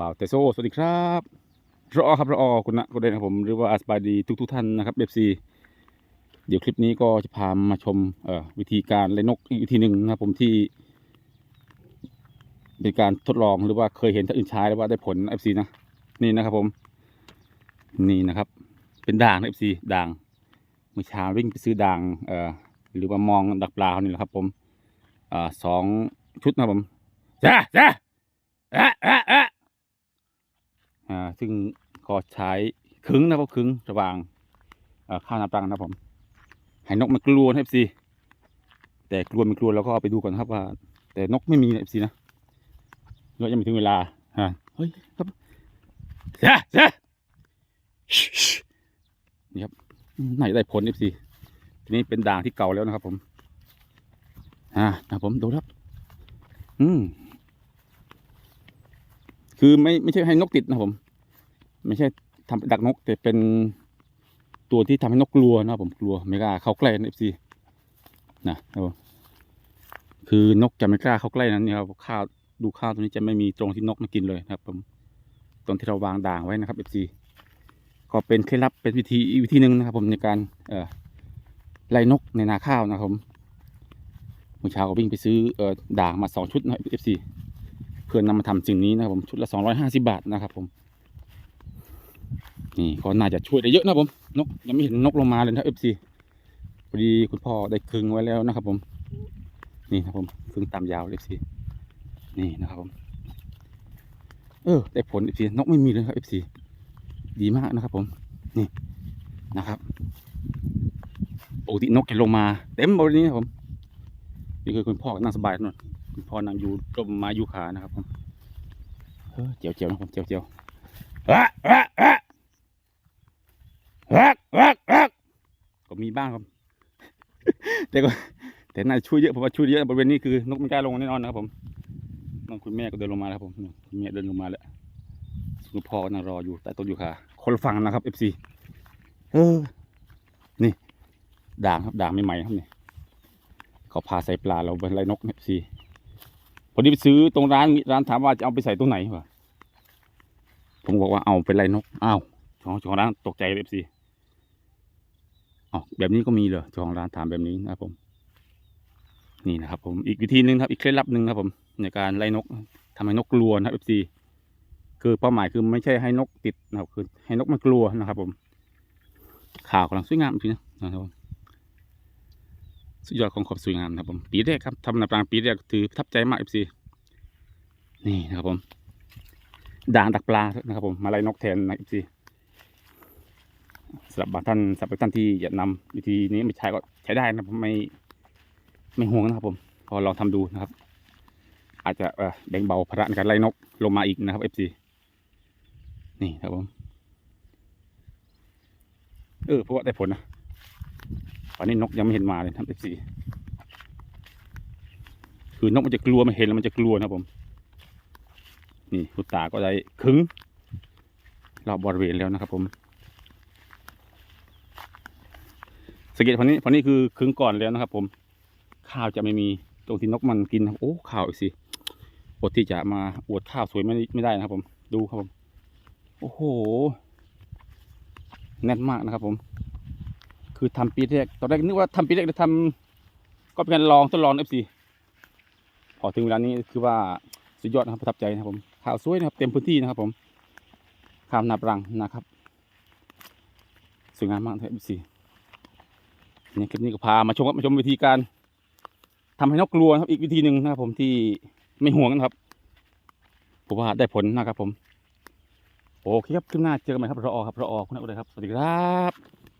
บ่าวเตโซสวัสดีครับรอครับรอคุณนะคุณเดนครับผมหรือว่าอาสบายดีทุกทุกท่านนะครับเอฟซีเดี๋ยวคลิปนี้ก็จะพามาชมเอ่อวิธีการเล่นนกอีกวิธีหนึ่งนะครับผมที่ เป็นการทดลองหรือว่าเคยเห็นท่านอื่นใช้แล้วว่าได้ผลเอฟซีนะนี่นะครับผม นี่นะครับ เป็นด่างเอฟซีด่างเมื่อเช้าวิ่งไปซื้อด่างเอ่อหรือว่ามองดักปลาเขานี่แหละครับ ผมอ่าสองชุดนะครับผมจ้าจ้าเอะเอะเอะ อ่าซึ่งก็ใช้ขึงนะครับขึงระหว่างอ่อข้าวนาปรังนะผมให้นกมันกลัวนะเอฟซีแต่กลัวมันกลัวเราก็เอาไปดูก่อนครับว่า แต่นกไม่มีเอฟซีนะเรายังไม่ถึงเวลาฮะเฮ้ยครับจ้าจ้าชิชนี่ครับไหนได้ผลเอฟซีทีนี้เป็นด่างที่เก่าแล้วนะครับผมอ่านะผมดูครับ อืม คือไม่ไม่ใช่ให้นกติดนะผม ไม่ใช่ทำเป็นดักนก แต่เป็นตัวที่ทำให้นกกลัวนะผมกลัวไม่กล้าเข้าใกล้นะเอฟซีนะครับคือนกจะไม่กล้าเข้าใกล้นั้นเนี่ยครับข้าวดูข้าวตัวนี้จะไม่มีตรงที่นกมากินเลยนะครับ ผมตรงที่เราวางด่างไว้นะครับเอฟซีก็เป็นเคล็ดลับเป็นวิธีวิธีหนึ่งนะครับผมในการเอ่อไล่นกในนาข้าวนะครับผมเมื่อเช้าก็วิ่งไปซื้อเอ่อด่างมาสองชุดนะครับเอฟซีเพื่อนำมาทำสิ่งนี้นะครับผมชุดละสองร้อยห้าสิบาทนะครับผมนี่ก็น่าจะช่วยได้เยอะนะผมนกยังไม่เห็นนกลงมาเลยนะเอฟซีพอดีคุณพ่อได้คึงไว้แล้วนะครับผมนี่นะครับผมคึงตามยาวเอฟซีนี่นะครับผมเออได้ผลเอฟซีนกไม่มีเลยครับเอฟซีดีมากนะครับผมนี่นะครับปกตินกจะลงมา เต็มบริเวณนี้ครับผมนี่คือคุณพ่อนั่งสบายนนคุณ พอนั่งอยู่ร่มไม้ยูคานะครับผมเออเจียวเจียวนะผมเจียวเจียวๆอะอะอะอะอะอะก็มีบ้างครับ แต่ก็แต่น่าช่วยเยอะเพราะว่าช่วยเยอะบริเวณนี้คือนกไม่กล้าลงแน่นอนนะครับผมน้องคุณแม่ก็เดินลงมาแล้วครับผมคุณแม่เดินลงมาแล้วคุณพ่อก็นั่งรออยู่ใต้ต้นยูคาคนละฝั่งนะครับเอฟซีเออ นี่ด่างครับด่างใหม่ๆครับนี่เขาพาใส่ปลาเราไปไล่นกเอฟซี FC. พอดีไปซื้อตรงร้านร้านถามว่าจะเอาไปใส่ตรงไหนวะผมบอกว่าเอาไปไล่นกอ้าวเจ้าของของร้านตกใจเอฟซีอ๋อแบบนี้ก็มีเหรอเจ้าของร้านถามแบบนี้นะครับผม นี่นะครับ ผมอีกวิธีหนึ่งครับ อีกเคล็ดลับหนึ่งครับ ผมในการไล่นกทำให้นกกลัวนะครับเอฟซีคือเป้าหมายคือไม่ใช่ให้นกติดนะครับคือให้นกมันกลัวนะครับ ผมข่าวกำลังสวยงามจริงนะนะครับผม สุดยอดของความสวยงามนะครับผมปีแรกครับทำนาปรางปีแรกถือทับใจมากเอฟซีนี่นะครับผมด่างดักปลานะครับผมมาไล่นกแทนนะเอฟซีสำหรับบางท่านสำหรับท่านที่อยากนำวิธีนี้ไม่ใช้ก็ใช้ได้นะผมไม่ไม่ห่วงนะครับผมพอลองทำดูนะครับ อาจจะแบ่งเบาภาระในการไล่นกลงมาอีกนะครับ FC นี่ครับผมเออเพราะว่าได้ผลนะ ตอนนี้นกยังไม่เห็นมาเลยนะครับ FC คือนกมันจะกลัวมันเห็นแล้วมันจะกลัวนะครับผม นี่คุณตาก็ได้ขึงรอบบริเวณแล้วนะครับผมสังเกตพอนี้พอนี้คือขึงก่อนแล้วนะครับ ผม ข้าวจะไม่มีตรงที่นกมันกินครับโอ้ข้าวอีกสิอดที่จะมาอวดข้าวสวยไม่ไม่ได้นะครับ ผม ดูครับผม โอ้โหแน่นมากนะครับผม คือทำปีแรกตอนแรกนึกว่าทำปีแรกจะทำก็เป็นการลองทดลองเอฟซีพอถึงเวลานี้คือว่าสุดยอดนะครับประทับใจนะครับผมข้าวสวยนะครับเต็มพื้นที่นะครับผมข้าวนาปรังนะครับสวยงามมากเอฟซีนี่คลิปนี้ก็พามาชมมาชมวิธีการทำให้นกกลัวนะครับ อีกวิธีหนึ่งนะครับผมที่ไม่ห่วงนะครับผมว่าได้ผลนะครับผม โอเคครับขึ้นหน้าเจอกันใหม่ครับรอครับรอคุณนักเลยครับ สวัสดีครับ